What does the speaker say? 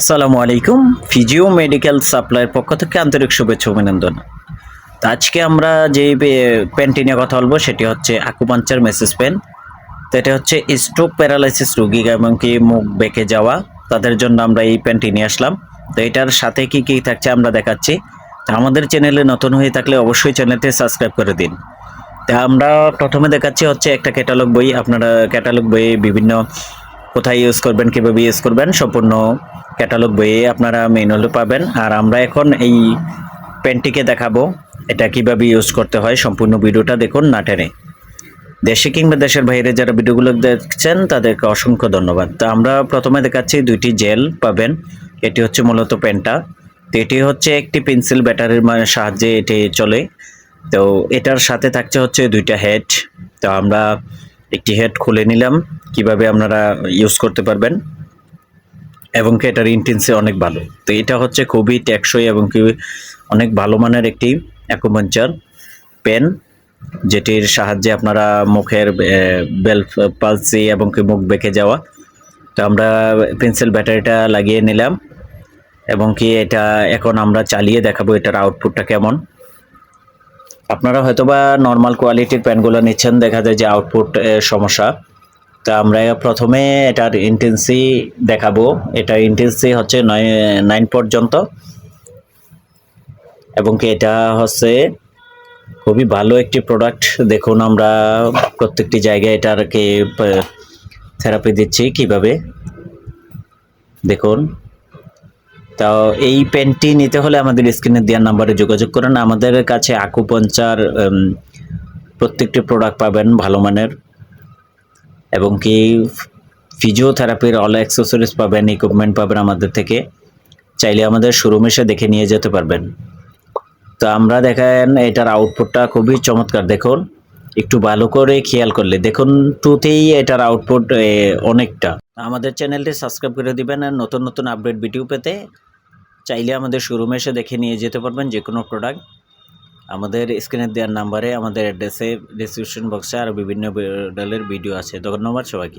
আসসালামু আলাইকুম। Physio medical সাপ্লাইয়ের পক্ষ থেকে আন্তরিক শুভেচ্ছা অভিনন্দন। তো আজকে আমরা যে পেনটি নিয়ে কথা বলব, সেটি হচ্ছে আকুপাঞ্চার মেসেজ পেন তো এটা হচ্ছে স্ট্রোক প্যারালাইসিস রোগী এবং কি মুখ বেঁকে যাওয়া, তাদের জন্য আমরা এই পেনটি নিয়ে আসলাম। তো এটার সাথে কি কি থাকছে আমরা দেখাচ্ছি। তো আমাদের চ্যানেলে নতুন হয়ে থাকলে অবশ্যই চ্যানেলটি সাবস্ক্রাইব করে দিন। তা আমরা প্রথমে দেখাচ্ছি হচ্ছে একটা ক্যাটালগ বই। আপনারা ক্যাটালগ বইয়ে বিভিন্ন কোথায় ইউজ করবেন, কীভাবে ইউজ করবেন, সম্পূর্ণ ক্যাটালগ বইয়ে আপনারা ম্যানুয়ালি পাবেন। আর আমরা এখন এই পেনটিকে দেখাবো। এটা কীভাবে ইউজ করতে হয় সম্পূর্ণ ভিডিওটা দেখুন না টেনে। দেশে কিংবা দেশের বাইরে যারা ভিডিওগুলো দেখছেন, তাদেরকে অসংখ্য ধন্যবাদ। তো আমরা প্রথমে দেখাচ্ছি দুইটি জেল পাবেন। এটি হচ্ছে মূলত পেনটা। তো এটি হচ্ছে একটি পেন্সিল ব্যাটারির সাহায্যে এটি চলে। তো এটার সাথে থাকছে হচ্ছে দুইটা হেড। তো আমরা একটি হেড খুলে নিলাম। কীভাবে আপনারা ইউজ করতে পারবেন? এবং কি এটার ইন্টেন্সি অনেক ভালো। তো এটা হচ্ছে খুবই টেকসই এবং কি অনেক ভালো মানের একটি অ্যাকুপাঞ্চার পেন যেটির সাহায্যে আপনারা মুখের বেল পালসি এবং কি মুখ বেঁকে যাওয়া। তো আমরা পেন্সিল ব্যাটারিটা লাগিয়ে নিলাম এবং কি এটা এখন আমরা চালিয়ে দেখাবো এটার আউটপুটটা কেমন। আপনারা হয়তোবা নর্মাল কোয়ালিটির প্যানগুলো নিচ্ছেন, দেখা যায় যে আউটপুট সমস্যা। তা আমরা প্রথমে এটার ইন্টেন্সি দেখাবো। এটা ইন্টেন্সি হচ্ছে নয় নাইন পর্যন্ত। এবং কি এটা হচ্ছে খুবই ভালো একটি প্রোডাক্ট দেখুন আমরা প্রত্যেকটি জায়গায় এটারকে থেরাপি দিচ্ছি কীভাবে। দেখুন। তাও এই পেনটি নিতে হলে আমাদের স্ক্রিনে দেওয়ার নাম্বারে যোগাযোগ করুন। আমাদের কাছে আকুপঞ্চার প্রত্যেকটি প্রোডাক্ট পাবেন ভালো মানের। এবং কি ফিজিওথেরাপির অল অ্যাক্সেসরিজ পাবেন ইকুইপমেন্ট পাবেন আমাদের থেকে। চাইলে আমাদের শোরুম এসে দেখে নিয়ে যেতে পারবেন। তো আমরা দেখেন, এটার আউটপুটটা খুবই চমৎকার। দেখুন, একটু ভালো করে খেয়াল করলে। দেখুন টুতেই এটার আউটপুট অনেকটা। আমাদের চ্যানেলটি সাবস্ক্রাইব করে দিবেন আর নতুন নতুন আপডেট ভিডিও পেতে চাইলে আমাদের শোরুমে এসে দেখে নিয়ে যেতে পারবেন যে কোনো প্রোডাক্ট আমাদের স্ক্রিনে দেওয়ার নাম্বারে আমাদের অ্যাড্রেসে ডিসক্রিপশন বক্সে আরও বিভিন্ন ডলের ভিডিও আছে। ধন্যবাদ সবাইকে।